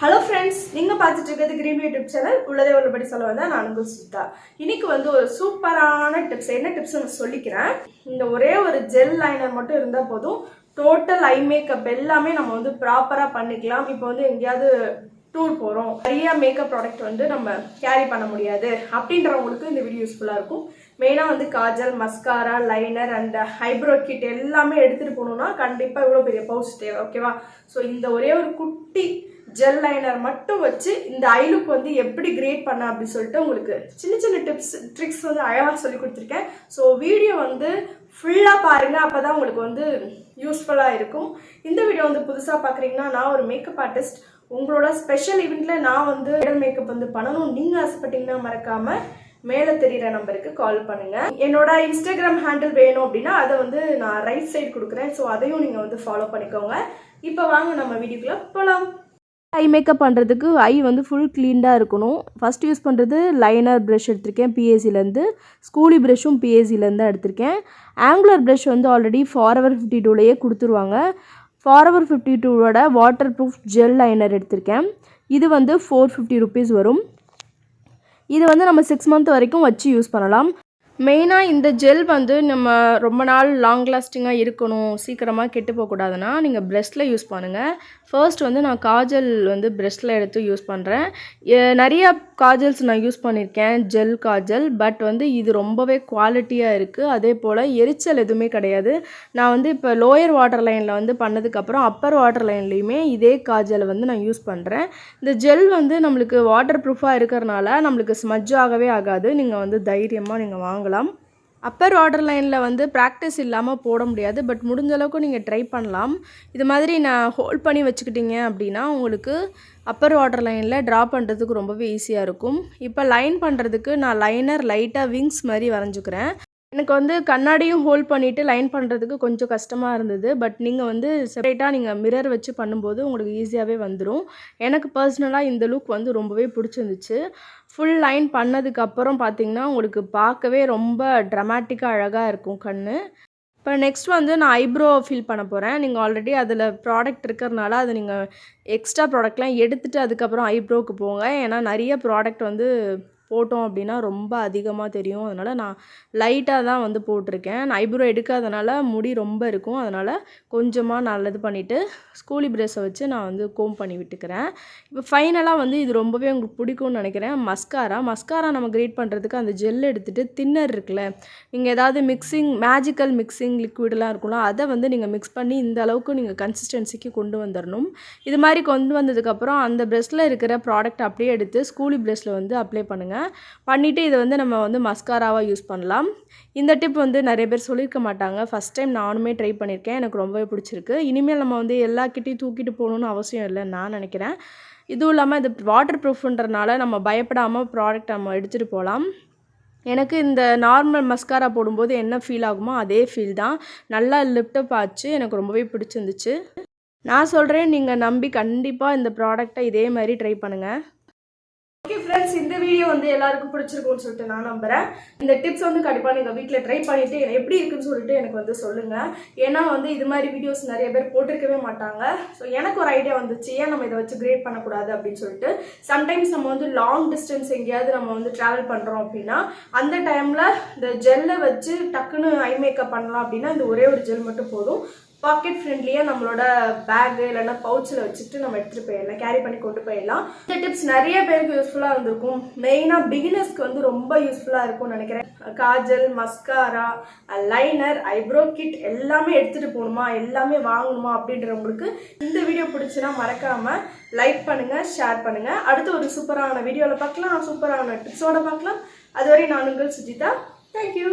Hello friends நீங்கள் பார்த்துட்டு இருக்கிறது கிரீன் யூடியூப் சேனல் உள்ளதே உள்ளபடி சொல்ல வந்தால் நான் உங்கள் சுத்தா இன்னைக்கு வந்து ஒரு சூப்பரான டிப்ஸ் என்ன டிப்ஸ் நான் சொல்லிக்கிறேன். இந்த ஒரே ஒரு ஜெல் லைனர் மட்டும் இருந்தால் போதும். டோட்டல் ஐ மேக்கப் எல்லாமே நம்ம வந்து ப்ராப்பராக பண்ணிக்கலாம். இப்போ வந்து எங்கேயாவது டூர் போகிறோம் நிறைய மேக்கப் ப்ராடக்ட் வந்து நம்ம கேரி பண்ண முடியாது. அப்படின்றவங்களுக்கு இந்த வீடியோ யூஸ்ஃபுல்லாக இருக்கும். மெயினாக வந்து kajal mascara liner and eyebrow kit எல்லாமே எடுத்துகிட்டு போகணுன்னா கண்டிப்பாக இவ்வளோ பெரிய பவுச் தேவை ஓகேவா ஸோ இந்த ஒரே ஒரு குட்டி ஜெல் லைனர் மட்டும் வச்சு இந்த ஐ லுக் வந்து எப்படி கிரியேட் பண்ண அப்படின்னு சொல்லிட்டு உங்களுக்கு சின்ன சின்ன டிப்ஸ் ட்ரிக்ஸ் வந்து அழகாக சொல்லி கொடுத்துருக்கேன். ஸோ வீடியோ வந்து ஃபுல்லாக பாருங்கள் அப்போ தான் உங்களுக்கு வந்து யூஸ்ஃபுல்லாக இருக்கும். இந்த வீடியோ வந்து புதுசாக பார்க்குறீங்கன்னா நான் ஒரு மேக்கப் ஆர்டிஸ்ட் உங்களோட ஸ்பெஷல் ஈவெண்ட்டில் நான் வந்து மேக்கப் வந்து பண்ணணும். நீங்கள் ஆசைப்பட்டீங்கன்னா மறக்காமல் மேலே தெரியிற நம்பருக்கு கால் பண்ணுங்கள் என்னோட இன்ஸ்டாகிராம் ஹேண்டில் வேணும் அப்படின்னா அதை வந்து நான் ரைட் சைடு கொடுக்குறேன். ஸோ அதையும் நீங்கள் வந்து ஃபாலோ பண்ணிக்கோங்க. இப்போ வாங்க நம்ம வீடியோக்குள்ளே போகலாம் ஐ மேக்கப் பண்ணுறதுக்கு ஐ வந்து ஃபுல் க்ளீன்டாக இருக்கணும். ஃபஸ்ட் யூஸ் பண்ணுறது லைனர் ப்ரஷ் எடுத்திருக்கேன் பிஏசிலேருந்து ஸ்கூலி ப்ரஷ்ஷும் பிஏசிலேருந்து தான் எடுத்திருக்கேன். ஆங்குலர் ப்ரஷ் வந்து ஆல்ரெடி ஃபார்வர் ஃபிஃப்டி டூலேயே கொடுத்துருவாங்க. ஃபார்வர் ஃபிஃப்டி டூவோட வாட்டர் ப்ரூஃப் ஜெல் லைனர் எடுத்திருக்கேன். இது வந்து ஃபோர் ஃபிஃப்டி ருபீஸ் வரும். இது வந்து நம்ம சிக்ஸ் மந்த் வரைக்கும் வச்சு யூஸ் பண்ணலாம். மெயினாக இந்த ஜெல் வந்து நம்ம ரொம்ப நாள் லாங் லாஸ்டிங்காக இருக்கணும் சீக்கிரமாக கெட்டு போகக்கூடாதுன்னா நீங்கள் ப்ரெஷ்ஷில் யூஸ் பண்ணுங்கள் ஃபர்ஸ்ட் வந்து நான் காஜல் வந்து ப்ரெஷ்ஷில் எடுத்து யூஸ் பண்ணுறேன் நிறைய காஜல்ஸ் நான் யூஸ் பண்ணியிருக்கேன் ஜெல் காஜல் பட் வந்து இது ரொம்பவே குவாலிட்டியாக இருக்குது அதே போல் எரிச்சல் எதுவுமே கிடையாது. நான் வந்து இப்போ லோயர் வாட்டர் லைனில் வந்து பண்ணதுக்கப்புறம் அப்பர் வாட்டர் லைன்லேயுமே இதே காஜலை வந்து நான் யூஸ் பண்ணுறேன் இந்த ஜெல் வந்து நம்மளுக்கு வாட்டர் ப்ரூஃபாக இருக்கிறனால நம்மளுக்கு ஸ்மஜ் ஆகவே ஆகாது. நீங்கள் வந்து தைரியமாக நீங்கள் வாங்கலாம். அப்பர் வாட்டர் லைனில் வந்து ப்ராக்டிஸ் இல்லாமல் போட முடியாது. பட் முடிஞ்ச அளவுக்கு நீங்கள் ட்ரை பண்ணலாம். இது மாதிரி நான் ஹோல்ட் பண்ணி வச்சுக்கிட்டீங்க அப்படின்னா உங்களுக்கு அப்பர் வாட்டர் லைனில் ட்ரா பண்ணுறதுக்கு ரொம்பவே ஈஸியாக இருக்கும். இப்போ லைன் பண்ணுறதுக்கு நான் லைனர் லைட்டாக விங்ஸ் மாதிரி வரைஞ்சிக்கிறேன். எனக்கு வந்து கண்ணாடியும் ஹோல்ட் பண்ணிவிட்டு லைன் பண்ணுறதுக்கு கொஞ்சம் கஷ்டமாக இருந்தது. பட் நீங்கள் வந்து செப்பரேட்டாக நீங்கள் மிரர் வச்சு பண்ணும்போது உங்களுக்கு ஈஸியாகவே வந்துடும் எனக்கு பர்சனலாக இந்த லுக் வந்து ரொம்பவே பிடிச்சிருந்துச்சு. ஃபுல் லைன் பண்ணதுக்கப்புறம் பார்த்தீங்கன்னா உங்களுக்கு பார்க்கவே ரொம்ப ட்ரமாட்டிக்காக அழகாக இருக்கும் கண் இப்போ நெக்ஸ்ட் வந்து நான் ஐப்ரோ ஃபில் பண்ண போகிறேன் நீங்கள் ஆல்ரெடி அதில் ப்ராடக்ட் இருக்கிறனால அதை நீங்கள் எக்ஸ்ட்ரா ப்ராடக்ட்லாம் எடுத்துகிட்டு அதுக்கப்புறம் ஐப்ரோவுக்கு போங்க. ஏன்னா நிறைய ப்ராடக்ட் வந்து போட்டோம் அப்படின்னா ரொம்ப அதிகமாக தெரியும். அதனால் நான் லைட்டாக தான் வந்து போட்டிருக்கேன். நான் ஐப்ரோ எடுக்காதனால முடி ரொம்ப இருக்கும். அதனால் கொஞ்சமாக நல்லது பண்ணிவிட்டு ஸ்கூலி ப்ரெஷ்ஷை வச்சு நான் வந்து கோம் பண்ணி விட்டுக்கிறேன். இப்போ ஃபைனலாக வந்து இது ரொம்பவே உங்களுக்கு பிடிக்கும்னு நினைக்கிறேன். மஸ்காரா மஸ்காரா நம்ம கிரியேட் பண்ணுறதுக்கு அந்த ஜெல் எடுத்துகிட்டு தின்னர் இருக்குல்ல நீங்கள் ஏதாவது மிக்சிங் மேஜிக்கல் மிக்சிங் லிக்விடெலாம் இருக்கும்ல அதை வந்து நீங்கள் மிக்ஸ் பண்ணி இந்த அளவுக்கு நீங்கள் கன்சிஸ்டன்சிக்கு கொண்டு வந்துடணும் இது மாதிரி கொண்டு வந்ததுக்கப்புறம் அந்த ப்ரெஷ்ஷில் இருக்கிற ப்ராடக்ட் அப்படியே எடுத்து ஸ்கூலி ப்ரெஷ்ஷில் வந்து அப்ளை பண்ணுங்கள் பண்ணிவிட்டு இதை வந்து நம்ம வந்து மஸ்காராவாக யூஸ் பண்ணலாம். இந்த டிப் வந்து நிறைய பேர் சொல்லியிருக்க மாட்டாங்க. ஃபஸ்ட் டைம் நானுமே ட்ரை பண்ணியிருக்கேன். எனக்கு ரொம்பவே பிடிச்சிருக்கு. இனிமேல் நம்ம வந்து எல்லாக்கிட்டையும் தூக்கிட்டு போகணுன்னு அவசியம் இல்லைன்னு நான் நினைக்கிறேன். இதுவும் இல்லாமல் இது வாட்டர் ப்ரூஃப்ன்றனால நம்ம பயப்படாமல் ப்ராடக்ட் நம்ம எடுத்துகிட்டு போகலாம். எனக்கு இந்த நார்மல் மஸ்காரா போடும்போது என்ன ஃபீல் ஆகுமோ அதே ஃபீல் தான். நல்லா லிப்டப் ஆச்சு. எனக்கு ரொம்பவே பிடிச்சிருந்துச்சு. நான் சொல்கிறேன் நீங்கள் நம்பி கண்டிப்பாக இந்த ப்ராடக்டை இதே மாதிரி ட்ரை பண்ணுங்கள் ஓகே ஃப்ரெண்ட்ஸ் இந்த வீடியோ வந்து எல்லாருக்கும் பிடிச்சிருக்கும்னு சொல்லிட்டு நான் நம்புறேன். இந்த டிப்ஸ் வந்து கண்டிப்பாக நீங்கள் வீட்டில் ட்ரை பண்ணிட்டு எப்படி இருக்குன்னு சொல்லிட்டு எனக்கு வந்து சொல்லுங்க. ஏன்னா வந்து இது மாதிரி வீடியோஸ் நிறைய பேர் போட்டிருக்கவே மாட்டாங்க. ஸோ எனக்கு ஒரு ஐடியா வந்துச்சு. ஏன் நம்ம இதை வச்சு கிரியேட் பண்ணக்கூடாது அப்படின்னு சொல்லிட்டு சம்டைம்ஸ் நம்ம வந்து லாங் டிஸ்டன்ஸ் எங்கேயாவது நம்ம வந்து ட்ராவல் பண்ணுறோம் அப்படின்னா அந்த டைமில் இந்த ஜெல்லை வச்சு டக்குன்னு ஐ மேக்கப் பண்ணலாம் அப்படின்னா இந்த ஒரே ஒரு ஜெல் மட்டும் போதும். பாக்கெட் ஃப்ரெண்ட்லியாக நம்மளோட பேக்கு இல்லைன்னா பவுச்சில் வச்சுட்டு நம்ம எடுத்துகிட்டு போயிடலாம். கேரி பண்ணி கொண்டு போயிடலாம். இந்த டிப்ஸ் நிறைய பேருக்கு யூஸ்ஃபுல்லாக இருந்திருக்கும். மெயினாக பிகினர்ஸ்க்கு வந்து ரொம்ப யூஸ்ஃபுல்லாக இருக்கும்னு நினைக்கிறேன். Kajal mascara liner eyebrow kit எல்லாமே எடுத்துகிட்டு போகணுமா? எல்லாமே வாங்கணுமா அப்படின்றவங்களுக்கு இந்த வீடியோ பிடிச்சுன்னா மறக்காமல் லைக் பண்ணுங்கள் ஷேர் பண்ணுங்கள் அடுத்து ஒரு சூப்பரான வீடியோவில் பார்க்கலாம். சூப்பரான டிப்ஸோட பார்க்கலாம். அதுவரை நான் உங்கள் சுஜிதா. தேங்க்யூ